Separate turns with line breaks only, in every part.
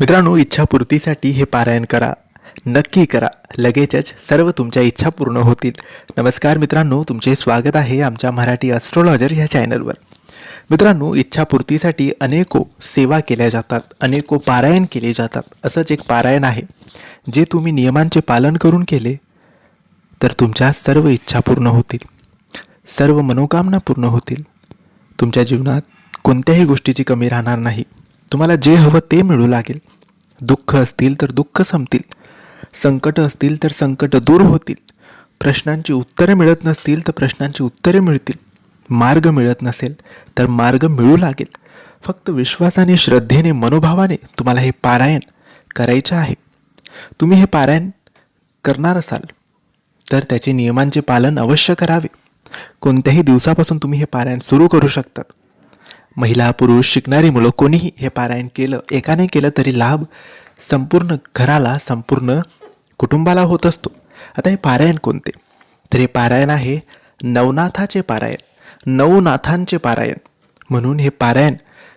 मित्रांनो इच्छापूर्तीसाठी हे पारायण करा. नक्की करा. लगेचच सर्व तुमच्या इच्छा पूर्ण होतील. नमस्कार मित्रांनो तुमचे स्वागत आहे आमच्या मराठी ॲस्ट्रॉलॉजर ह्या चॅनलवर मित्रांनो इच्छापूर्तीसाठी अनेको सेवा केल्या जातात अनेको पारायण केले जातात. असंच एक पारायण आहे. जे तुम्ही नियमांचे पालन करून केले तर तुमच्या सर्व इच्छा पूर्ण होतील. सर्व मनोकामना पूर्ण होतील. तुमच्या जीवनात कोणत्याही गोष्टीची कमी राहणार नाही. तुम्हाला जे हवं ते मिळू लागेल. दुःख असतील तर दुःख संपतील. संकट असतील तर संकट दूर होतील. प्रश्नांची उत्तरे मिळत नसतील तर प्रश्नांची उत्तरे मिळतील. मार्ग मिळत नसेल तर मार्ग मिळू लागेल. फक्त विश्वासाने श्रद्धेने मनोभावाने तुम्हाला हे पारायण करायचं आहे. तुम्ही हे पारायण करणार असाल तर त्याचे नियमांचे पालन अवश्य करावे. कोणत्याही दिवसापासून तुम्ही हे पारायण सुरू करू शकतात. महिला पुरुष शिकणारी मुलं कोणीही हे पारायण केलं एकाने केलं तरी लाभ संपूर्ण घराला संपूर्ण कुटुंबाला होत असतो. आता हे पारायण कोणते? तर हे पारायण आहे नवनाथाचे पारायण नवनाथांचे पारायण. म्हणून हे पारायण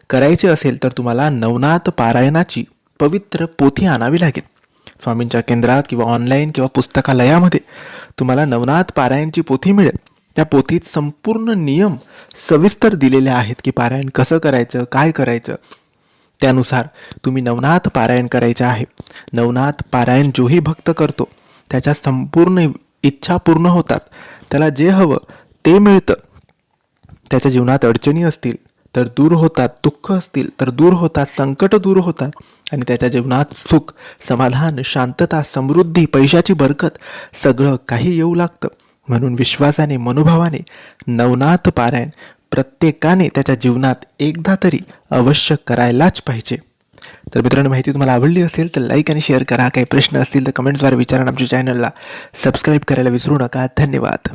करायचे असेल तर तुम्हाला नवनाथ पारायणाची पवित्र पोथी आणावी लागेल. स्वामींच्या केंद्रात किंवा ऑनलाईन किंवा पुस्तकालयामध्ये तुम्हाला नवनाथ पारायणची पोथी मिळेल. त्या पोथीत संपूर्ण नियम सविस्तर दिलेले आहेत की पारायण कसं करायचं काय करायचं. त्यानुसार तुम्ही नवनाथ पारायण करायचं आहे. नवनाथ पारायण जोही भक्त करतो. त्याच्या संपूर्ण इच्छा पूर्ण होतात. त्याला जे हवं ते मिळतं. त्याच्या जीवनात अडचणी असतील तर दूर होतात दुःख असतील तर दूर होतात संकट दूर होतात आणि त्याच्या जीवनात सुख समाधान शांतता समृद्धी पैशाची बरकत सगळं काही येऊ लागतं. म्हणून विश्वासाने मनोभावाने नवनाथ पारायण प्रत्येकाने त्याच्या जीवनात एकदा तरी अवश्य करायलाच पाहिजे. तर मित्रांनो माहिती तुम्हाला आवडली असेल तर लाईक आणि शेअर करा. काही प्रश्न असतील तर कमेंट्सद्वारे विचारा आमच्या चॅनलला सबस्क्राईब करायला विसरू नका. धन्यवाद.